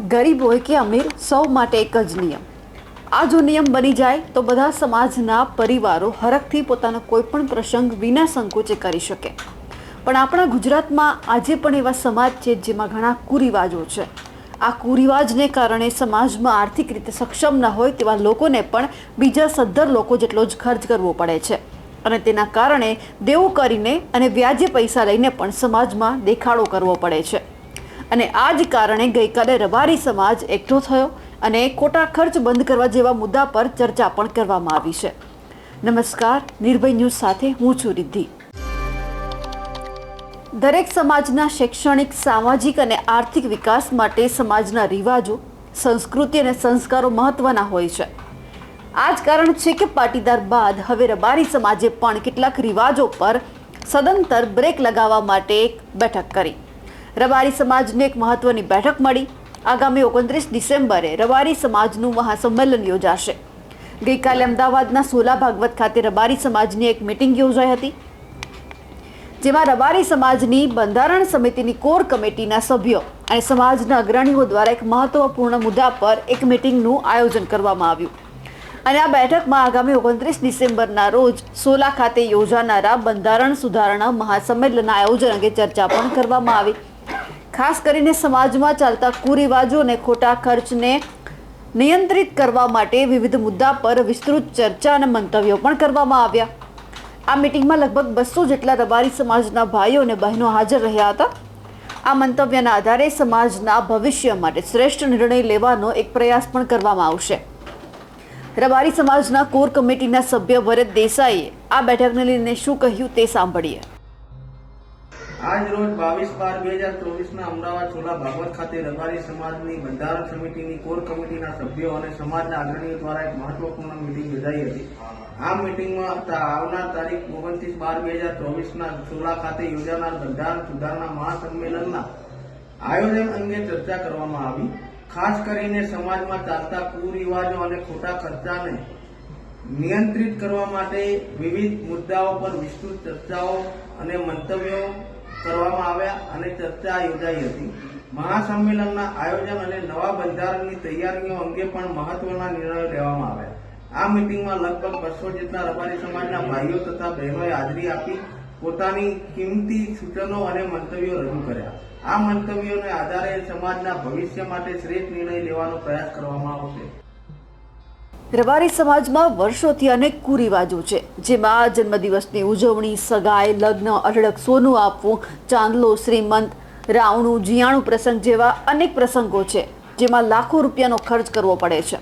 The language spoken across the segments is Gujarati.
ગરીબ હોય કે અમીર, સૌ માટે એક જ નિયમ. આ જો નિયમ બની જાય, તો બધા સમાજના પરિવારો હરખથી પોતાનો કોઈ પણ પ્રસંગ વિના સંકોચે કરી શકે. પણ આપણા ગુજરાતમાં આજે પણ એવા સમાજ છે જેમાં ઘણા કુરિવાજો છે. આ કુરિવાજને કારણે સમાજમાં આર્થિક રીતે સક્ષમ ન હોય તેવા લોકોને પણ બીજા સદ્ધર લોકો જેટલો જ ખર્ચ કરવો પડે છે. અને તેના કારણે દેવું કરીને અને વ્યાજે પૈસા લઈને પણ સમાજમાં દેખાડો કરવો પડે છે. અને આ જ કારણે ગઈકાલે રબારી સમાજ એકઠો થયો અને ખોટા ખર્ચ બંધ કરવા જેવા મુદ્દા પર ચર્ચા પણ કરવામાં આવી છે. નમસ્કાર, નિર્ભય ન્યૂઝ સાથે હું છું રિદ્ધિ. દરેક સમાજના શૈક્ષણિક, સામાજિક અને આર્થિક વિકાસ માટે સમાજના રિવાજો, સંસ્કૃતિ અને સંસ્કારો મહત્વના હોય છે. આ જ કારણ છે કે પાટીદાર બાદ હવે રબારી સમાજે પણ કેટલાક રિવાજો પર સદંતર બ્રેક લગાવવા માટે એક બેઠક કરી. રબારી સમાજને એક મહત્વની બેઠક મળી. આગામી ઓગણત્રીસ ડિસેમ્બરે રબારી સમાજનું મહાસંમેલન યોજાશે. ગઈકાલે અમદાવાદના સોલા ભાગવત ખાતે રબારી સમાજની એક મિટિંગ યોજાઈ હતી. જેમાં રબારી સમાજની બંધારણ સમિતિની કોર કમિટીના સભ્યો અને સમાજના અગ્રણીઓ દ્વારા એક મહત્વપૂર્ણ મુદ્દા પર એક મિટિંગનું આયોજન કરવામાં આવ્યું. અને આ બેઠકમાં આગામી ઓગણત્રીસ ડિસેમ્બરના રોજ સોલા ખાતે યોજાનારા બંધારણ સુધારણા મહાસંમેલનના આયોજન અંગે ચર્ચા પણ કરવામાં આવી. ખાસ કરીને સમાજમાં ચાલતા કુરિવાજો અને ખોટા ખર્ચને નિયંત્રિત કરવા માટે વિવિધ મુદ્દા પર વિસ્તૃત ચર્ચા અને મંતવ્યો પણ કરવામાં આવ્યા. આ મિટિંગમાં લગભગ બસો જેટલા રબારી સમાજના ભાઈઓ અને બહેનો હાજર રહ્યા હતા. આ મંતવ્યના આધારે સમાજના ભવિષ્ય માટે શ્રેષ્ઠ નિર્ણય લેવાનો એક પ્રયાસ પણ કરવામાં આવશે. રબારી સમાજના કોર કમિટીના સભ્ય ભરત દેસાઈએ આ બેઠકને લઈને શું કહ્યું તે સાંભળીએ. આજ રોજ બાવીસ બાર બે હજાર ચોવીસના અમદાવાદ સોલા ભાગવત ખાતે રબારી સમાજની બંધારણ સમિતિની કોર કમિટીના સભ્યો અને સમાજના અગ્રણીઓ દ્વારા એક મહત્વપૂર્ણ મિટિંગ યોજાઈ હતી. આ મિટિંગમાં આવનાર તારીખ ઓગણત્રીસ બાર બે હજાર ચોવીસના સોલા ખાતે યોજાનાર બંધારણ સુધારણા મહાસંમેલનના આયોજન અંગે ચર્ચા કરવામાં આવી. ખાસ કરીને સમાજમાં ચાલતા કુરિવાજો અને ખોટા ખર્ચાને નિયંત્રિત કરવા માટે વિવિધ મુદ્દાઓ પર વિસ્તૃત ચર્ચાઓ અને મંતવ્યો કરવામાં આવ્યા અને ચર્ચા યોજાઈ હતી. મહાસંમેલનના આયોજન અને નવા બંધારણની તૈયારીઓ અંગે પણ મહત્વના નિર્ણયો લેવામાં આવ્યા. આ મિટિંગમાં લગભગ બસો જેટલા રબારી સમાજના ભાઈઓ તથા બહેનોએ હાજરી આપી, પોતાની કિંમતી સૂચનો અને મંતવ્યો રજૂ કર્યા. આ મંતવ્યોને આધારે સમાજના ભવિષ્ય માટે શ્રેષ્ઠ નિર્ણય લેવાનો પ્રયાસ કરવામાં આવશે. રબારી સમાજમાં વર્ષોથી અનેક કુરિવાજો છે, જેમાં જન્મદિવસની ઉજવણી, સગાઈ, લગ્ન, અઢળક સોનું આપવું, ચાંદલો, શ્રીમંત, રાવણું, જીયાણું પ્રસંગ જેવા અનેક પ્રસંગો છે, જેમાં લાખો રૂપિયાનો ખર્ચ કરવો પડે છે.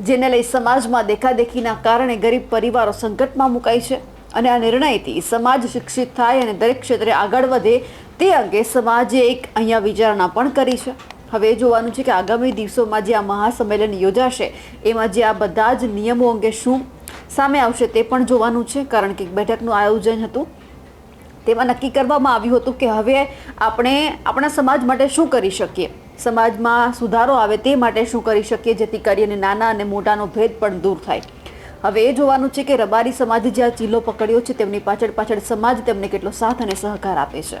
જેને લઈ સમાજમાં દેખાદેખીના કારણે ગરીબ પરિવારો સંકટમાં મુકાય છે અને આ નિર્ણયથી સમાજ શિક્ષિત થાય અને દરેક ક્ષેત્રે આગળ વધે તે અંગે સમાજે એક અહીંયા વિચારણા પણ કરી છે. હવે એ જોવાનું છે કે આગામી દિવસોમાં જે આ મહાસંમેલન યોજાશે, એમાં જે આ બધા જ નિયમો અંગે શું સામે આવશે તે પણ જોવાનું છે, કારણ કે બેઠકનું આયોજન હતું. તેમાં નક્કી કરવામાં આવ્યું હતું કે હવે આપણે આપણા સમાજ માટે શું કરી શકીએ? સમાજમાં સુધારો આવે તે માટે શું કરી શકીએ, જેથી કરીને નાના અને મોટાનો ભેદ પણ દૂર થાય. હવે એ જોવાનું છે કે રબારી સમાજ જે આ ચીલો પકડ્યો છે, તેમની પાછળ પાછળ સમાજ તેમને કેટલો સાથ અને સહકાર આપે છે.